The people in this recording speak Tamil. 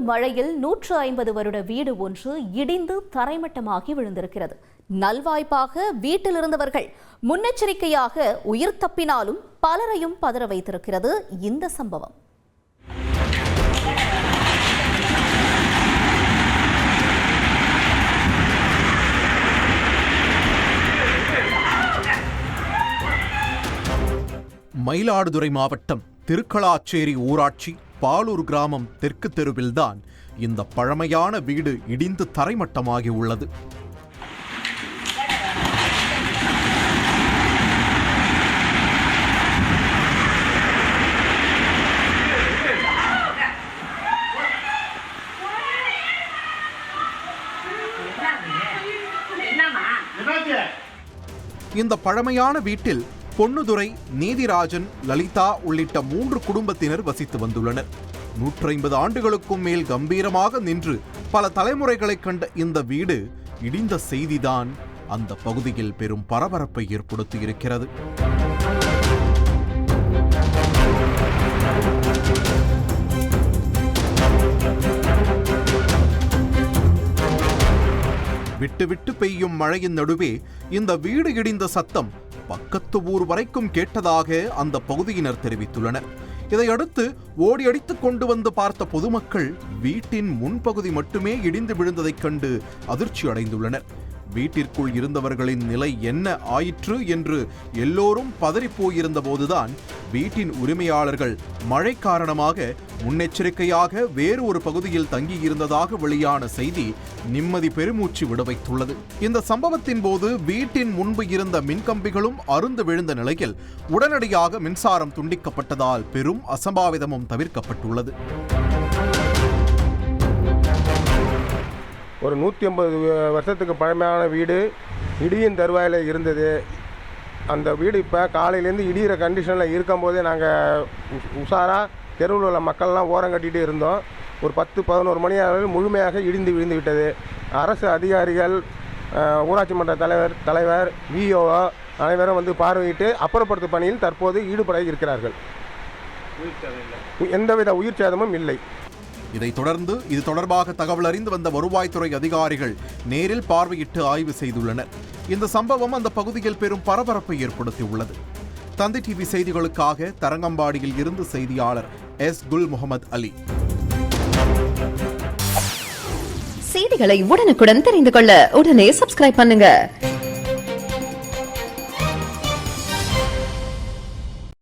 கடும் மழையில் நூற்று ஐம்பது வருட வீடு ஒன்று இடிந்து தரைமட்டமாகி விழுந்திருக்கிறது. நல்வாய்ப்பாக வீட்டில் இருந்தவர்கள் முன்னெச்சரிக்கையாக உயிர் தப்பினாலும் பலரையும் பதற வைத்திருக்கிறது இந்த சம்பவம். மயிலாடுதுறை மாவட்டம் திருக்கலாச்சேரி ஊராட்சி பாலூர் கிராமம் தெற்கு தெருவில்தான் இந்த பழமையான வீடு இடிந்து தரைமட்டமாகி உள்ளது. இந்த பழமையான வீட்டில் பொன்னுதுரை நீதிராஜன் லலிதா உள்ளிட்ட மூன்று குடும்பத்தினர் வசித்து வந்துள்ளனர். நூற்றைம்பது ஆண்டுகளுக்கும் மேல் கம்பீரமாக நின்று பல தலைமுறைகளைக் கண்ட இந்த வீடு இடிந்த செய்திதான் அந்த பகுதியில் பெரும் பரபரப்பை ஏற்படுத்தியிருக்கிறது. விட்டு விட்டு பெய்யும் மழையின் நடுவே இந்த வீடு இடிந்த சத்தம் பக்கத்து ஊர் வரைக்கும் கேட்டதாக அந்த பகுதியினர் தெரிவித்துள்ளனர். இதையடுத்து ஓடி அடித்துக் கொண்டு வந்து பார்த்த பொதுமக்கள் வீட்டின் முன்பகுதி மட்டுமே இடிந்து விழுந்ததைக் கண்டு அதிர்ச்சி அடைந்துள்ளனர். வீட்டிற்குள் இருந்தவர்களின் நிலை என்ன ஆயிற்று என்று எல்லோரும் பதறிப் போயிருந்த போதுதான் வீட்டின் உரிமையாளர்கள் மழை காரணமாக முன்னெச்சரிக்கையாக வேறு ஒரு பகுதியில் தங்கியிருந்ததாக வெளியான செய்தி நிம்மதி பெருமூச்சு விட வைத்துள்ளது இந்த சம்பவத்தின் போது வீட்டின் முன்பு இருந்த மின்கம்பிகளும் அருந்து விழுந்த நிலையில் உடனடியாக மின்சாரம் துண்டிக்கப்பட்டதால் பெரும் அசம்பாவிதமும் தவிர்க்கப்பட்டுள்ளது. ஒரு நூற்றி ஐம்பது வருஷத்துக்கு பழமையான வீடு இடியின் தருவாயில் இருந்தது. அந்த வீடு இப்போ காலையிலேருந்து இடிகிற கண்டிஷனில் இருக்கும்போதே நாங்கள் உஷாராக தெருவில் உள்ள மக்கள்லாம் ஓரம் கட்டிகிட்டு இருந்தோம். ஒரு பத்து பதினோரு மணி அளவில் முழுமையாக இடிந்து விழுந்து விட்டது. அரசு அதிகாரிகள் ஊராட்சி மன்ற தலைவர் தலைவர் விஓ அனைவரும் வந்து பார்வையிட்டு அப்புறப்படுத்தும் பணியில் தற்போது ஈடுபட இருக்கிறார்கள். எந்தவித உயிர் சேதமும் இல்லை. இதைத் தொடர்ந்து இது தொடர்பாக தகவல் அறிந்து வந்த வருவாய்த்துறை அதிகாரிகள் நேரில் பார்வையிட்டு ஆய்வு செய்துள்ளனர். இந்த சம்பவம் அந்த பகுதியில் பெரும் பரபரப்பை ஏற்படுத்தியுள்ளது. தந்தை டிவி செய்திகளுக்காக தரங்கம்பாடியில் இருந்து செய்தியாளர் எஸ். குல் முகமது அலி. செய்திகளை உடனுக்குடன் தெரிந்து கொள்ள உடனே சப்ஸ்கிரைப் பண்ணுங்க.